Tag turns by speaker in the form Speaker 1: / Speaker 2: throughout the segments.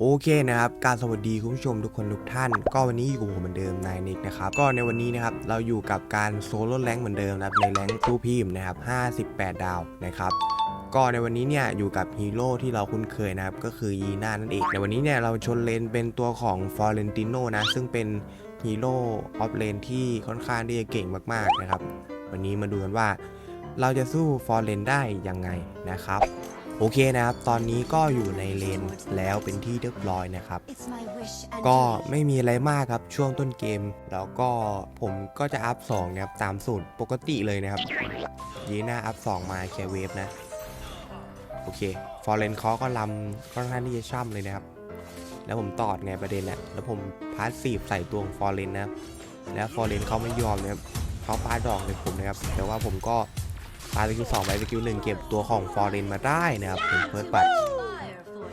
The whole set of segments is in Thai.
Speaker 1: โอเคนะครับ การสวัสดีคุณผู้ชมทุกคนทุกท่าน ก็วันนี้อยู่กับผมเหมือนเดิมนายนิกนะครับ ก็ในวันนี้นะครับ เราอยู่กับการโซโล่แรงเหมือนเดิมนะครับในแรงตู้พิมพ์นะครับ 58 ดาวนะครับก็ในวันนี้เนี่ยอยู่กับฮีโร่ที่เราคุ้นเคยนะครับ ก็คือยีน่านั่นเอง ในวันนี้เนี่ยเราชนเลนเป็นตัวของฟอร์เรนติโนนะ ซึ่งเป็นฮีโร่ออฟเลนที่ค่อนข้างที่จะเก่งมากๆนะครับ วันนี้มาดูกันว่า เราจะสู้ฟอร์เรนได้ยังไงนะครับ โอเคนะครับ ตอนนี้ก็อยู่ในเลนแล้วเป็นที่เรียบร้อยนะครับ ก็ไม่มีอะไรมากครับช่วงต้นเกม แล้วก็ผมก็จะอัพ2นะครับตามสูตรปกติเลยนะครับ ยีน่าอัพ 2 มาแคเวฟนะ โอเค ฟอร์เรนเขาก็ลำค่อนข้างที่จะช่ำเลยนะครับ แล้วผมตอดไงประเด็นแหละแล้วผมพาสซีฟใส่ตัวของฟอร์เรนนะครับแล้วฟอร์เรนเขาไม่ยอมนะครับเขาปาดอกใส่ผมนะครับ แต่ว่าผมก็ ปาสกิลสองไปสกิลหนึ่งเก็บตัวของฟอร์เรนมาได้นะครับเป็นเฟิร์สบัต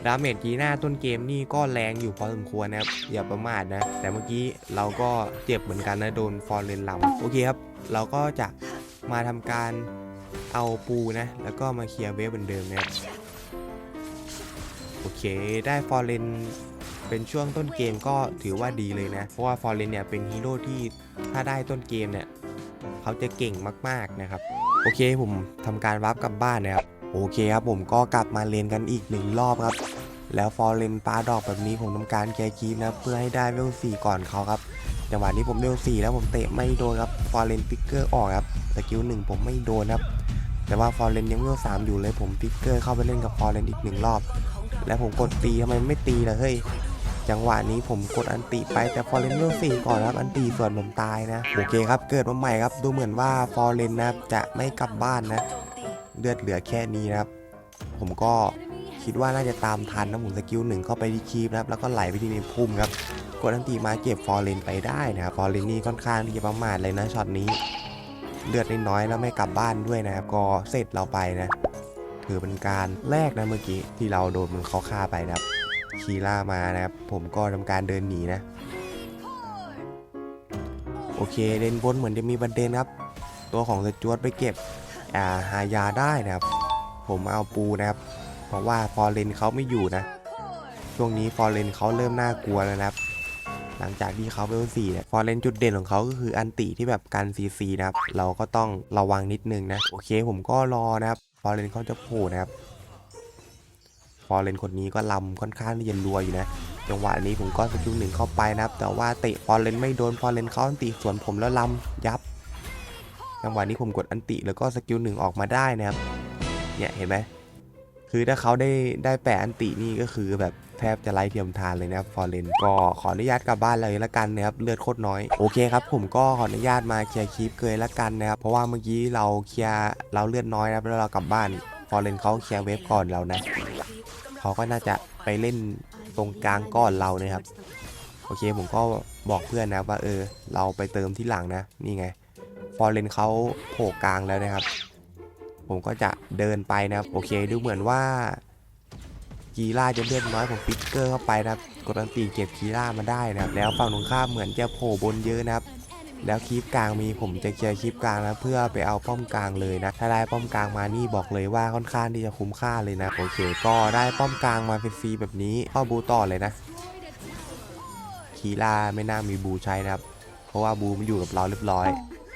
Speaker 1: ดาเมจกีหน้าต้นเกมนี่ก็แรงอยู่พอสมควรนะครับอย่าประมาทนะ แต่เมื่อกี้เราก็เจ็บเหมือนกันนะ โดนฟอร์เรนลำโอเคครับ เราก็จะมาทำการเอาปูนะ แล้วก็มาเคลียร์เวฟเหมือนเดิมนะครับโอเคได้ฟอร์เรนเป็นช่วงต้นเกมก็ถือว่าดีเลยนะ เพราะว่าฟอร์เรนเนี่ยเป็นฮีโร่ที่ถ้าได้ต้นเกมเนี่ย เขาจะเก่งมาก ๆ นะครับ โอเคผมทำการวาร์ปกลับบ้านนะครับโอเคครับผมก็กลับมาเลนกันอีกหนึ่งรอบครับ แล้วฟอร์เรนปาดอกแบบนี้ผมทำการแกคีฟนะ เพื่อให้ได้เวลสี่ก่อนเขาครับจังหวะนี้ผมเวลสี่แล้วผมเตะไม่โดนครับฟอร์เรนฟิกเกอร์ออกครับสกิลหนึ่งผมไม่โดนครับแต่ว่าฟอร์เรนยังเวลสามอยู่เลยผมฟิกเกอร์เข้าไปเล่นกับฟอร์เรนอีกหนึ่งรอบ แล้วผมกดตีทำไมไม่ตีล่ะเฮ้ย จังหวะนี้ผมกดอันติไปแต่ฟอร์เรนเวลสี่ก่อนครับอันติส่วนผมตายนะโอเคครับเกิดมาใหม่ครับดูเหมือนว่าฟอร์เรนนะครับจะไม่กลับบ้านนะเลือดเหลือแค่นี้นะครับ ผมก็คิดว่าน่าจะตามทันนะผมสกิลหนึ่งเข้าไปที่คีปนะครับแล้วก็ไหลไปที่ในพุ่มครับกดอันตีมาเก็บฟอร์เรนไปได้นะครับฟอร์เรนนี่ค่อนข้างที่จะประมาทเลยนะช็อตนี้เลือดน้อยแล้วไม่กลับบ้านด้วยนะครับ ก็เสร็จเราไปนะ ถือเป็นการแรกนะเมื่อกี้ที่เราโดนมันเขาฆ่าไปนะครับ คีล่ามานะครับ ผมก็ทำการเดินหนีนะ โอเคเลนบนเหมือนจะมีประเด็นครับ ตัวของสจวตไปเก็บอ่าหายาได้นะครับ ผมเอาปูนะครับ เพราะว่าฟอร์เรนเขาไม่อยู่นะ ช่วงนี้ฟอร์เรนเขาเริ่มน่ากลัวแล้วนะครับ หลังจากที่เขาเวลสี่เนี่ยฟอร์เรนจุดเด่นของเขาก็คืออันติที่แบบกันซีซีนะครับ เราก็ต้องระวังนิดนึงนะ โอเคผมก็รอนะครับ ฟอร์เรนเขาจะโผล่นะครับ ฟอร์เรนคนนี้ก็ลำค่อนข้างที่จะรัวอยู่นะ จังหวะนี้ผมก็สกิลหนึ่งเข้าไปนะครับ แต่ว่าเตะฟอร์เรนไม่โดนฟอร์เรนเขาอันติสวนผมแล้วลำยับ จังหวะนี้ผมกดอันติแล้วก็สกิลหนึ่งออกมาได้นะครับ เนี่ยเห็นไหมคือถ้าเขาได้ได้แปะอันตินี่ก็คือแบบแทบจะไร้เทียมทานเลยนะครับฟอร์เรนก็ขออนุญาตกลับบ้านเลยละกันนะครับเลือดโคตรน้อยโอเคครับผมก็ขออนุญาตมาเคลียร์คลิปเกยละกันนะครับเพราะว่าเมื่อกี้เราเคลียร์เราเลือดน้อยนะครับแล้วเรากลับบ้านฟอร์เรนเขาเคลียร์เวฟก่อนเรานะ เขาก็น่าจะไปเล่นตรงกลางก่อนเรานะครับ โอเคผมก็บอกเพื่อนนะว่าเออ เราไปเติมที่หลังนะ นี่ไง ฟอร์เรนเขาโผล่กลางแล้วนะครับ ผมก็จะเดินไปนะครับ โอเคดูเหมือนว่ากีล่าจะเลือดน้อยผมฟิกเกอร์เข้าไปนะครับกดอันตีเก็บกีล่ามาได้นะครับ แล้วฝั่งตรงข้ามเหมือนจะโผล่บนเยอะนะครับ แล้วคลิปกลางมีผมจะเคลียร์คลิปกลางนะเพื่อไปเอาป้อมกลางเลยนะ ถ้าได้ป้อมกลางมานี่บอกเลยว่าค่อนข้างที่จะคุ้มค่าเลยนะโอเค ก็ได้ป้อมกลางมาฟรีๆแบบนี้เข้าบูต่อเลยนะคีล่าไม่น่ามีบูใช้นะครับ เพราะว่าบูมันอยู่กับเราเรียบร้อย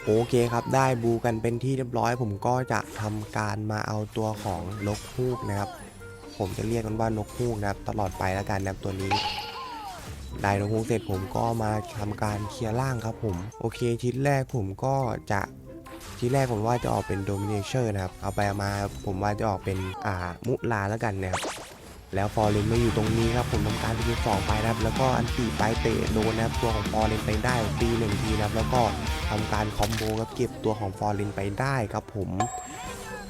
Speaker 1: โอเคครับ ได้บูกันเป็นที่เรียบร้อย ผมก็จะทำการมาเอาตัวของนกฮูกนะครับ ผมจะเรียกมันว่านกฮูกนะครับ ตลอดไปแล้วกันนะครับตัวนี้ ได้นกฮูกเสร็จผมก็มาทำการเคลียร์ล่างครับผม โอเคชิ้นแรกผมก็จะชิ้นแรกผมว่าจะออกเป็นโดมิเนเชอร์นะครับ เอาไปมาผมว่าจะออกเป็นอ่ามุลาแล้วกันนะครับ แล้วฟอร์เรนมาอยู่ตรงนี้ครับ ผมทำการทีสองไปนะครับ แล้วก็อันตีไปเตะโดนนะครับ ตัวของฟอร์เรนไปได้ตีหนึ่งทีนะครับ แล้วก็ทำการคอมโบกับเก็บตัวของฟอร์เรนไปได้ครับผม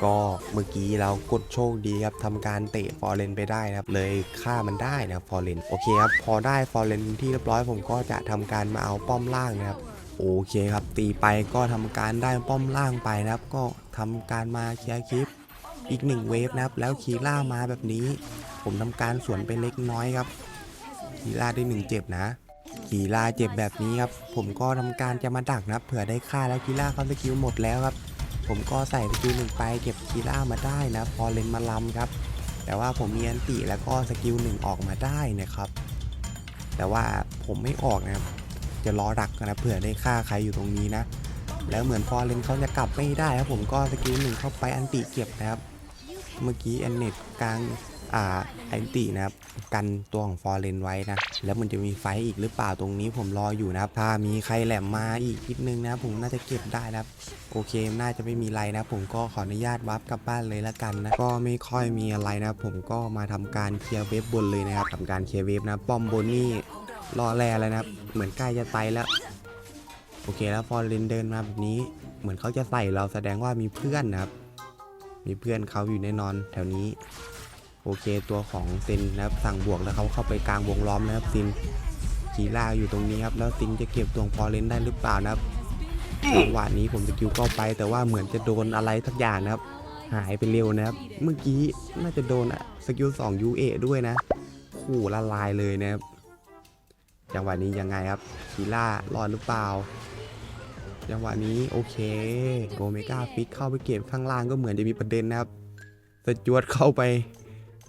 Speaker 1: ก็เมื่อกี้เรากดโชคดีครับทำการเตะฟอร์เรนไปได้นะครับเลยฆ่ามันได้นะฟอร์เรนโอเคครับพอได้ฟอร์เรนที่เรียบร้อยผมก็จะทำการมาเอาป้อมล่างนะครับโอเคครับตีไปก็ทำการได้ป้อมล่างไปนะครับ ก็ทำการมาเคลียร์คลิปอีกหนึ่งเวฟนะครับ แล้วคีล่ามาแบบนี้ ผมทำการสวนไปเล็กน้อยครับคีล่าได้หนึ่งเจ็บนะคีล่าเจ็บแบบนี้ครับ ผมก็ทำการจะมาดักนะครับเผื่อได้ฆ่าแล้วคีล่าเขาสกิลหมดแล้วครับ ผมก็ใส่สกิลหนึ่งไปเก็บคีล่ามาได้นะ พอเลนมาลำครับ แต่ว่าผมมีอันติแล้วก็สกิลหนึ่งออกมาได้นะครับ แต่ว่าผมไม่ออกนะครับจะรอดักนะเผื่อได้ฆ่าใครอยู่ตรงนี้นะ แล้วเหมือนพอเลนเขาจะกลับไม่ได้ครับผมก็สกิลหนึ่งเข้าไปอันติเก็บนะครับ เมื่อกี้แอนเน็ตกลาง อ่าแอนตินะครับกันตัวของฟอร์เรนไว้นะแล้วมันจะมีไฟอีกหรือเปล่าตรงนี้ผมรออยู่นะครับถ้ามีใครแหลมมาอีกนิดนึงนะผมน่าจะเก็บได้นะครับโอเคน่าจะไม่มีไรนะ ผมก็ขออนุญาตวับกลับบ้านเลยละกันนะก็ไม่ค่อยมีอะไรนะ ผมก็มาทำการเคลียร์เว็บนเลยนะครับทำการเคลียร์เว็บนะป้อมบนนี่รอแลแล้วนะครับเหมือนใกล้จะไปแล้วโอเคแล้วฟอร์เรนเดินมาแบบนี้เหมือนเขาจะใส่เราแสดงว่ามีเพื่อนนะครับมีเพื่อนเขาอยู่แน่นอนแถวนี้ โอเคตัวของซินนะครับสั่งบวกแล้วเขาเข้าไปกลางวงล้อมนะครับซินกีล่าอยู่ตรงนี้ครับแล้วซินจะเก็บตัวของฟอเรนได้หรือเปล่านะครับจังหวะนี้ผมสกิลเข้าไป แต่ว่าเหมือนจะโดนอะไรทักอย่างนะครับ หายไปเร็วนะครับ เมื่อกี้น่าจะโดนอะสกิล2 UA ด้วยนะขู่ละลายเลยนะครับจังหวะนี้ยังไงครับคีล่ารอดหรือเปล่าจังหวะนี้โอเคโอเมก้าฟิกเข้าไปเก็บข้างล่างก็เหมือนจะมีประเด็นนะครับสจวตเข้าไป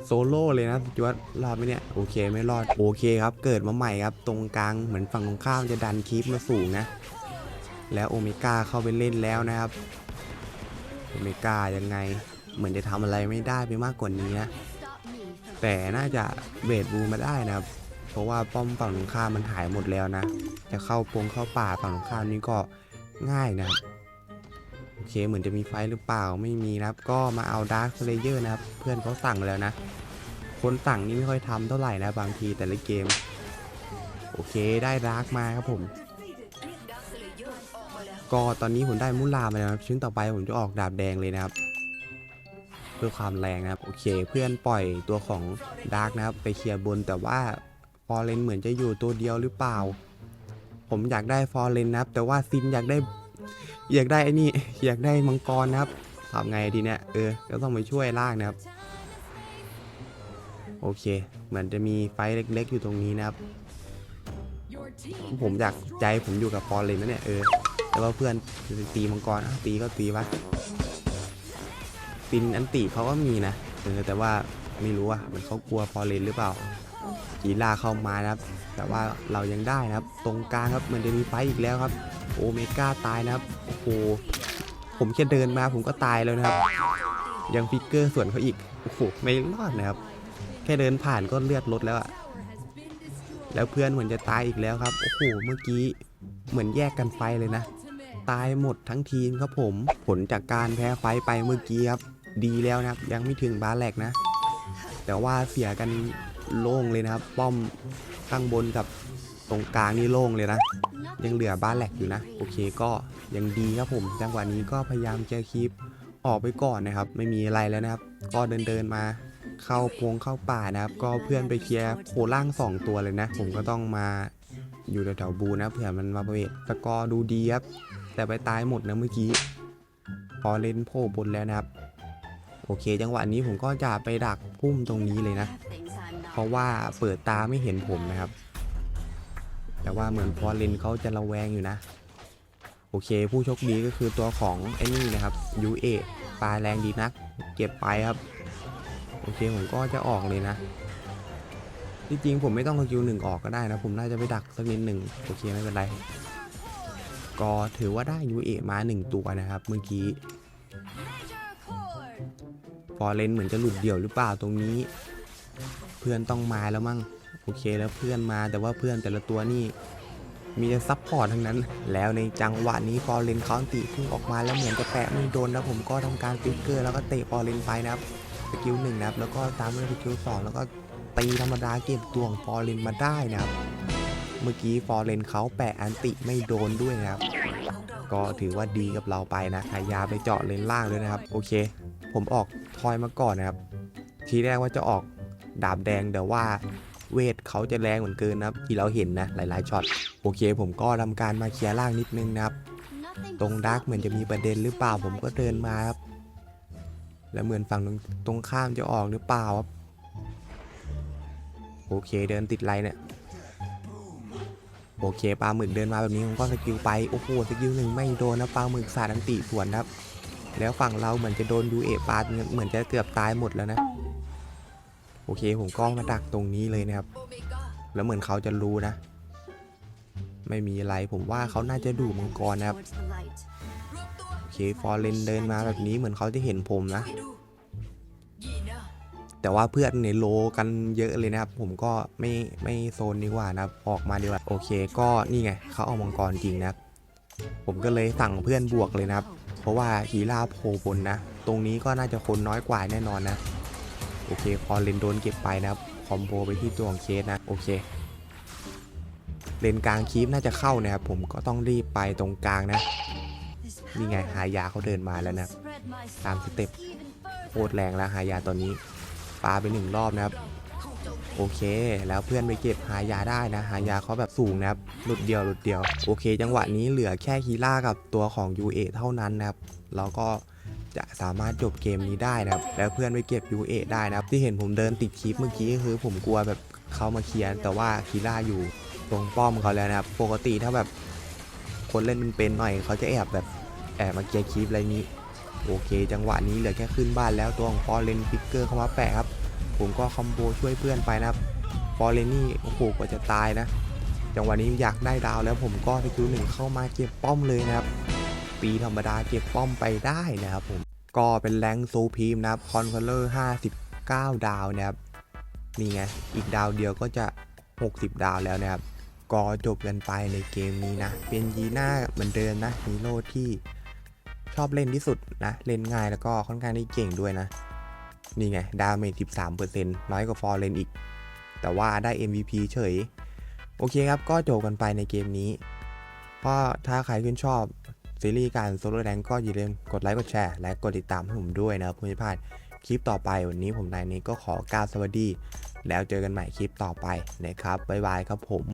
Speaker 1: โซโล่เลยนะสจวตรอดไหมเนี่ย โอเคไม่รอด โอเคครับ เกิดมาใหม่ครับ ตรงกลางเหมือนฝั่งตรงข้ามจะดันคีปมาสูงนะ แล้วโอเมก้าเข้าไปเล่นแล้วนะครับ โอเมก้ายังไง เหมือนจะทำอะไรไม่ได้ไปมากกว่านี้นะ แต่น่าจะเบดบูมาได้นะครับ เพราะว่าป้อมฝั่งตรงข้ามมันหายหมดแล้วนะ จะเข้าปงเข้าป่าฝั่งตรงข้ามนี้ก็ง่ายนะครับ เคเหมือนจะมีไฟหรือเปล่าไม่มีนะครับ ก็มาเอาดาร์คเลเยอร์นะครับ เพื่อนเขาสั่งแล้วนะ คนสั่งนี่ไม่ค่อยทำเท่าไหร่นะบางทีแต่ละเกม โอเคได้ดาร์กมาครับผม ก็ตอนนี้ผมได้มุลามาแล้วครับชิ้นต่อไปผมจะออกดาบแดงเลยนะครับ เพื่อความแรงนะครับโอเค เพื่อนปล่อยตัวของดาร์กนะครับ ไปเคลียร์บนแต่ว่าฟอร์เรนเหมือนจะอยู่ตัวเดียวหรือเปล่า ผมอยากได้ฟอร์เรนนะครับ แต่ว่าซินอยากได้ อยากได้ไอ้นี่อยากได้มังกรนะครับทำไงดีเนี่ยเออก็ต้องไปช่วยล่างนะครับ โอเค เหมือนจะมีไฟเล็กๆอยู่ตรงนี้นะครับ ผมอยากใจผมอยู่กับฟอร์เรนนะเนี่ยเออแต่ว่าเพื่อนตีมังกรตีก็ตีวะปินอันติเขาก็มีนะเออแต่ว่าไม่รู้อะมันเขากลัวฟอเรนหรือเปล่า กีฬาเข้ามานะครับ แต่ว่าเรายังได้นะครับ ตรงกลางครับมันจะมีไฟอีกแล้วครับ โอเมก้าตายนะครับ โอ้โห ผมแค่เดินมาผมก็ตายแล้วนะครับ ยังฟิกเกอร์ส่วนเขาอีก โอ้โห ไม่รอดนะครับ แค่เดินผ่านก็เลือดลดแล้วอะแล้วเพื่อนเหมือนจะตายอีกแล้วครับ โอ้โห เมื่อกี้เหมือนแยกกันไฟเลยนะ ตายหมดทั้งทีมครับผม ผลจากการแพ้ไฟไปเมื่อกี้ครับ ดีแล้วนะครับ ยังไม่ถึงบาแลกนะ แต่ว่าเสียกัน โล่งเลยนะครับ ป้อมข้างบนกับตรงกลางนี่โล่งเลยนะ ยังเหลือบ้านแหลกอยู่นะ โอเคก็ยังดีครับผมจังหวะนี้ก็พยายามจะคีปออกไปก่อนนะครับ ไม่มีอะไรแล้วนะครับ ก็เดินเดินมาเข้าพงเข้าป่านะครับ ก็เพื่อนไปเคลียร์โคล่างสองตัวเลยนะ ผมก็ต้องมาอยู่แถวๆบูนะเผื่อมันมาประเวทสกอร์ดูดีครับ แต่ไปตายหมดนะเมื่อกี้พอเล่นโผล่บนแล้วนะครับ โอเค จังหวะนี้ผมก็จะไปดักพุ่มตรงนี้เลยนะ ราะว่าเปิดตาไม่เห็นผมนะครับ แต่ว่าเหมือนพอเลนเขาจะระแวงอยู่นะ โอเค ผู้โชคดีก็คือตัวของไอ้นี่นะครับยูเอปลาแรงดีนัก เก็บไปครับ โอเคผมก็จะออกเลยนะจริงๆผมไม่ต้องสกิลหนึ่งออกก็ได้นะ ผมน่าจะไปดักสักนิดหนึ่งโอเคไม่เป็นไร ก็ถือว่าได้ยูเอมาหนึ่งตัวนะครับ เมื่อกี้ฟอร์เรนเหมือนจะหลุดเดี่ยวหรือเปล่าตรงนี้ เพื่อนต้องมาแล้วมั่งโอเคแล้วเพื่อนมาแต่ว่าเพื่อนแต่ละตัวนี่มีแต่ซับพอร์ตทั้งนั้น แล้วในจังหวะนี้ฟอร์เรนเขาอันติพุ่งออกมาแล้วเหมือนจะแปะไม่โดนแล้วผมก็ทำการฟิกเกอร์แล้วก็เตะฟอร์เรนไปนะครับสกิลหนึ่งนะครับแล้วก็ตามด้วยสกิลสองแล้วก็ตีธรรมดาเก็บตัวของฟอร์เรนมาได้นะครับ เมื่อกี้ฟอร์เรนเขาแปะอันติไม่โดนด้วยนะครับ ก็ถือว่าดีกับเราไปนะหายาไปเจาะเลนล่างด้วยนะครับ โอเค ผมออกทอยมาก่อนนะครับ ทีแรกว่าจะออก ดาบแดงแต่ว่าเวทเขาจะแรงเหมือนเกินนะครับที่เราเห็นนะหลายๆช็อตโอเค ผมก็ทำการมาเคลียร์ล่างนิดนึงนะครับ ตรงดาร์กเหมือนจะมีประเด็นหรือเปล่าผมก็เดินมาครับ แล้วเหมือนฝั่งตรงตรงข้ามจะออกหรือเปล่าครับโอเคเดินติดไรเนี่ยโอเคปลาหมึกเดินมาแบบนี้ผมก็สกิลไปโอ้โหสกิลหนึ่งไม่โดนนะปลาหมึกสาดอันติสวนครับ แล้วฝั่งเราเหมือนจะโดนยูเอปาเหมือนจะเกือบตายหมดแล้วนะ โอเค ผมก็มาดักตรงนี้เลยนะครับ แล้วเหมือนเขาจะรู้นะ ไม่มีอะไรผมว่าเขาน่าจะดูมังกรนะครับ โอเค ฟอร์เรนเดินมาแบบนี้เหมือนเขาจะเห็นผมนะ แต่ว่าเพื่อนในโลกันเยอะเลยนะครับ ผมก็ไม่ไม่โซนดีกว่านะครับ ออกมาดีกว่า โอเค ก็นี่ไงเขาเอามังกรจริงนะครับ ผมก็เลยสั่งเพื่อนบวกเลยนะครับ เพราะว่าฮีราโผล่บนนะ ตรงนี้ก็น่าจะคนน้อยกว่าแน่นอนนะ โอเคพอเลนโดนเก็บไปนะครับคอมโบไปที่ตัวของเคสนะโอเคเลนกลางคีปน่าจะเข้านะครับผมก็ต้องรีบไปตรงกลางนะนี่ไงหายาเขาเดินมาแล้วนะตามสเต็ปโคตรแรงแล้วหายาตอนนี้ปาไปหนึ่งรอบนะครับโอเค แล้วเพื่อนไปเก็บหายาได้นะ หายาเขาแบบสูงนะครับหลุดเดียวหลุดเดียว โอเค จังหวะนี้เหลือแค่ฮีร่ากับตัวของ UA เท่านั้นนะครับเราก็ จะสามารถจบเกมนี้ได้นะครับ แล้วเพื่อนไปเก็บ UA ได้นะครับ ที่เห็นผมเดินติดคลิปเมื่อกี้ก็คือผมกลัวแบบเขามาเคลียร์แต่ว่าฮีร่าอยู่ตรงป้อมเขาแล้วนะครับ ปกติถ้าแบบคนเล่นเป็นๆหน่อยเขาจะแอบแบบแอบมาเคลียร์คลิปอะไรนี้ โอเค จังหวะนี้เหลือแค่ขึ้นบ้านแล้วตัวของฟอร์เรนฟิกเกอร์เข้ามาแปะครับ ผมก็คอมโบช่วยเพื่อนไปนะครับฟอร์เรนนี่โอ้โหกว่าจะตายนะจังหวะนี้อยากได้ดาวแล้วผมก็สกิลหนึ่งเข้ามาเก็บป้อมเลยนะครับ ปีธรรมดาเก็บป้อมไปได้นะครับผม ก็เป็นแรงซูพีมนะครับคอนเคอเลอร์59 ดาวนะครับนี่ไงอีกดาวเดียวก็จะ 60 ดาวแล้วนะครับก็จบกันไปในเกมนี้นะ เป็นยีน่าเหมือนเดิมนะฮีโร่ที่ชอบเล่นที่สุดนะ เล่นง่ายแล้วก็ค่อนข้างที่เก่งด้วยนะ นี่ไง ดาเมจ 13%น้อยกว่าฟอร์เรนอีก แต่ว่าได้ MVP เฉย โอเคครับ ก็จบกันไปในเกมนี้ก็ถ้าใครชื่นชอบ ซีรีส์การโซโล่แดงก็อย่าลืมกดไลค์กดแชร์และกดติดตามให้ผมด้วยนะครับเพื่อไม่พลาดคลิปต่อไปวันนี้ผมนายนี้ก็ขอกล่าวสวัสดี แล้วเจอกันใหม่คลิปต่อไปนะครับบ๊ายบายครับผม